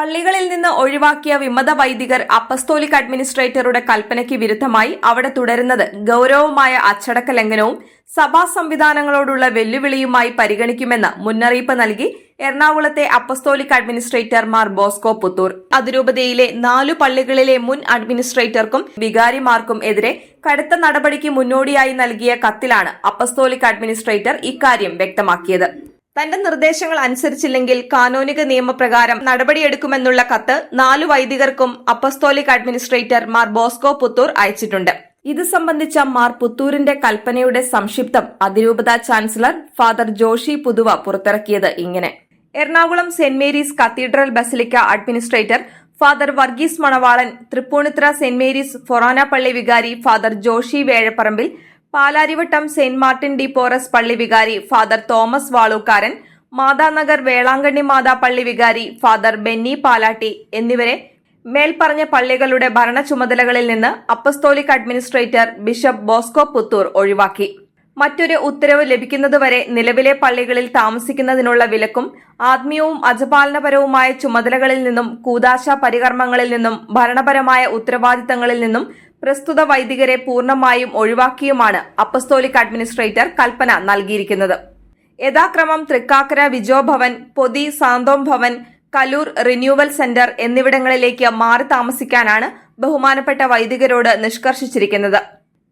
പള്ളികളിൽ നിന്ന് ഒഴിവാക്കിയ വിമത വൈദികർ അപ്പസ്തോലിക് അഡ്മിനിസ്ട്രേറ്ററുടെ കൽപ്പനയ്ക്ക് വിരുദ്ധമായി അവിടെ തുടരുന്നത് ഗൌരവമായ അച്ചടക്ക ലംഘനവും സഭാ സംവിധാനങ്ങളോടുള്ള വെല്ലുവിളിയുമായി പരിഗണിക്കുമെന്ന് മുന്നറിയിപ്പ് നൽകി എറണാകുളത്തെ അപ്പസ്തോലിക് അഡ്മിനിസ്ട്രേറ്റർ മാർ ബോസ്കോ പുത്തൂർ. അതിരൂപതയിലെ നാലു പള്ളികളിലെ മുൻ അഡ്മിനിസ്ട്രേറ്റർക്കും വികാരിമാർക്കും എതിരെ കടുത്ത നടപടിക്ക് മുന്നോടിയായി നൽകിയ കത്തിലാണ് അപ്പസ്തോലിക് അഡ്മിനിസ്ട്രേറ്റർ ഇക്കാര്യം വ്യക്തമാക്കിയത്. തന്റെ നിർദ്ദേശങ്ങൾ അനുസരിച്ചില്ലെങ്കിൽ കാനോനിക നിയമപ്രകാരം നടപടിയെടുക്കുമെന്നുള്ള കത്ത് നാലു വൈദികർക്കും അപ്പസ്തോലിക് അഡ്മിനിസ്ട്രേറ്റർ മാർ ബോസ്കോ പുത്തൂർ അയച്ചിട്ടുണ്ട്. ഇത് സംബന്ധിച്ച മാർ പുത്തൂരിന്റെ കൽപ്പനയുടെ സംക്ഷിപ്തം അതിരൂപത ചാൻസലർ ഫാദർ ജോഷി പുതുവ പുറത്തിറക്കിയത് ഇങ്ങനെ. Ernakulam saint Mary's cathedral basilica administrator father Varghese Manavalan Thrippunithura saint Mary's forane പള്ളി വികാരി father Joshy Vezhapparambil Palarivattom saint Martin de Porres പള്ളി വികാരി ഫാദർ തോമസ് വാളൂക്കാരൻ മാതാനഗർ വേളാങ്കണ്ണി മാതാ പള്ളി വികാരി ഫാദർ ബെന്നി പാലാട്ടി എന്നിവരെ മേൽപ്പറഞ്ഞ പള്ളികളുടെ ഭരണ ചുമതലകളിൽ നിന്ന് apostolic administrator bishop Bosco Puthur ഒഴിവാക്കി. മറ്റൊരു ഉത്തരവ് ലഭിക്കുന്നതുവരെ നിലവിലെ പള്ളികളിൽ താമസിക്കുന്നതിനുള്ള വിലക്കും ആത്മീയവും അജപാലനപരവുമായ ചുമതലകളിൽ നിന്നും കൂതാശ പരികർമ്മങ്ങളിൽ നിന്നും ഭരണപരമായ ഉത്തരവാദിത്തങ്ങളിൽ നിന്നും പ്രസ്തുത വൈദികരെ പൂർണമായും ഒഴിവാക്കിയുമാണ് അപ്പസ്തോലിക് അഡ്മിനിസ്ട്രേറ്റർ കൽപ്പന നൽകിയിരിക്കുന്നത്. യഥാക്രമം തൃക്കാക്കര വിജോ ഭവൻ പൊതി സാന്തോം ഭവൻ കലൂർ റിന്യൂവൽ സെന്റർ എന്നിവിടങ്ങളിലേക്ക് മാറി താമസിക്കാനാണ് ബഹുമാനപ്പെട്ട വൈദികരോട് നിഷ്കർഷിച്ചിരിക്കുന്നത്.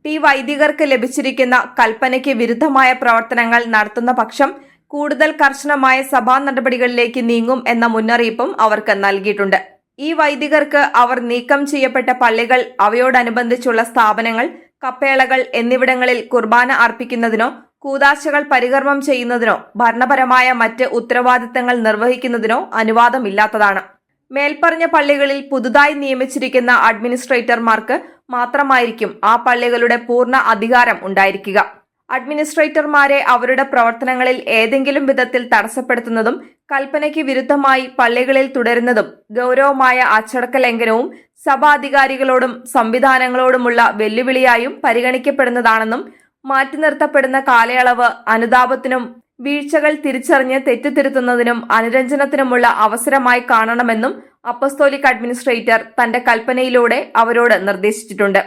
പി വൈദികർക്ക് ലഭിച്ചിരിക്കുന്ന കൽപ്പനയ്ക്ക് വിരുദ്ധമായ പ്രവർത്തനങ്ങൾ നടത്തുന്ന പക്ഷം കൂടുതൽ കർശനമായ സഭാ നടപടികളിലേക്ക് നീങ്ങും എന്ന മുന്നറിയിപ്പും അവർക്ക് നൽകിയിട്ടുണ്ട്. ഈ വൈദികർക്ക് അവർ നീക്കം ചെയ്യപ്പെട്ട പള്ളികൾ അവയോടനുബന്ധിച്ചുള്ള സ്ഥാപനങ്ങൾ കപ്പേളകൾ എന്നിവിടങ്ങളിൽ കുർബാന അർപ്പിക്കുന്നതിനോ കൂതാശകൾ പരികർമ്മം ചെയ്യുന്നതിനോ ഭരണപരമായ മറ്റ് ഉത്തരവാദിത്തങ്ങൾ നിർവഹിക്കുന്നതിനോ അനുവാദമില്ലാത്തതാണ്. മേൽപ്പറഞ്ഞ പള്ളികളിൽ പുതുതായി നിയമിച്ചിരിക്കുന്ന അഡ്മിനിസ്ട്രേറ്റർമാർക്ക് മാത്രമായിരിക്കും ആ പള്ളികളുടെ പൂർണ അധികാരം ഉണ്ടായിരിക്കുക. അഡ്മിനിസ്ട്രേറ്റർമാരെ അവരുടെ പ്രവർത്തനങ്ങളിൽ ഏതെങ്കിലും വിധത്തിൽ തടസ്സപ്പെടുത്തുന്നതും കൽപ്പനയ്ക്ക് വിരുദ്ധമായി പള്ളികളിൽ തുടരുന്നതും ഗൗരവമായ അച്ചടക്ക ലംഘനവും സഭാധികാരികളോടും സംവിധാനങ്ങളോടുമുള്ള വെല്ലുവിളിയായും പരിഗണിക്കപ്പെടുന്നതാണെന്നും മാറ്റി നിർത്തപ്പെടുന്ന കാലയളവ് അനുതാപത്തിനും വീഴ്ചകൾ തിരിച്ചറിഞ്ഞ് തെറ്റുതിരുത്തുന്നതിനും അനുരഞ്ജനത്തിനുമുള്ള അവസരമായി കാണണമെന്നും അപ്പസ്തോലിക് അഡ്മിനിസ്ട്രേറ്റർ തന്റെ കൽപ്പനയിലൂടെ അവരോട് നിർദ്ദേശിച്ചിട്ടുണ്ട്.